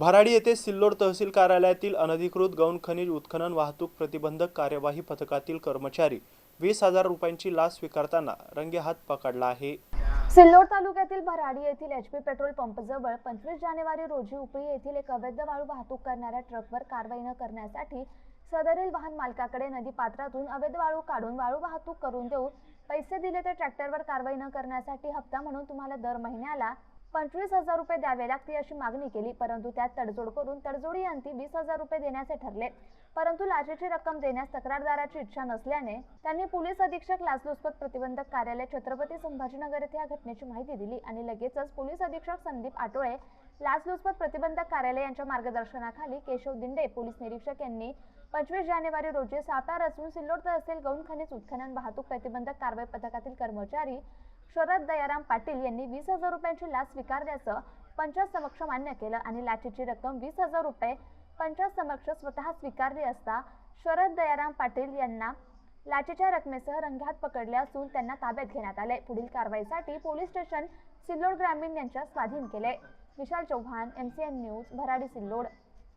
भराडी येथे सिल्लोड तहसील कार्यालयातील अनधिकृत गौण खनिज उत्खनन वाहतूक प्रतिबंधक कार्यवाही पथकातील कर्मचारी वीस हजार रुपयांची लाच स्वीकारताना रंगेहात पकडला आहे. सिल्लोड तालुक्यातील भराडी येथील एच पी पेट्रोल पंपजवळ पंचवीस जानेवारी रोजी उपळी येथील एक अवैध वाळू वाहतूक करणाऱ्या ट्रकवर कारवाई न करण्यासाठी सदरील वाहन मालकाकडे नदी पात्रातून अवैध वाळू काढून वाळू वाहतूक करून देऊ पैसे दिले तर ट्रॅक्टरवर कारवाई न करण्यासाठी हप्ता म्हणून तुम्हाला दर महिन्याला पंचवीस हजार रुपये द्यावे लागतील अशी मागणी केली परंतु त्यात तडजोड करून तडजोडी अंती वीस हजार रुपये देण्याचे ठरले. परंतु लाचेची रक्कम देण्यास तक्रारदाराची इच्छा नसल्याने त्यांनी पोलीस अधीक्षक लाचलुचपत प्रतिबंधक कार्यालय छत्रपती संभाजीनगर येथे या घटनेची माहिती दिली आणि लगेचच पोलीस अधीक्षक संदीप आटोळे लाचलुचपत प्रतिबंधक कार्यालय यांच्या मार्गदर्शनाखाली केशव दिंडे पोलीस निरीक्षक यांनी पंचवीस जानेवारी रोजी सापळा रचून सिल्लोड तहसील गौण खनिज उत्खनन वाहतूक प्रतिबंधक कारवाई पथकातील कर्मचारी शरद दयाराम पाटील यांनी वीस हजार रुपयांची लाच स्वीकारल्याचं पंचायत समक्ष मान्य केलं आणि लाचेची रक्कम वीस हजार रुपये पंचायत समक्ष स्वतः स्वीकारली असता शरद दयाराम पाटील यांना लाचेच्या रकमेसह रंग्यात पकडले असून त्यांना ताब्यात घेण्यात आले. पुढील कारवाईसाठी पोलीस स्टेशन सिल्लोड ग्रामीण यांच्या स्वाधीन केले. Vishal Chauhan M C N news Bharadi Sillod.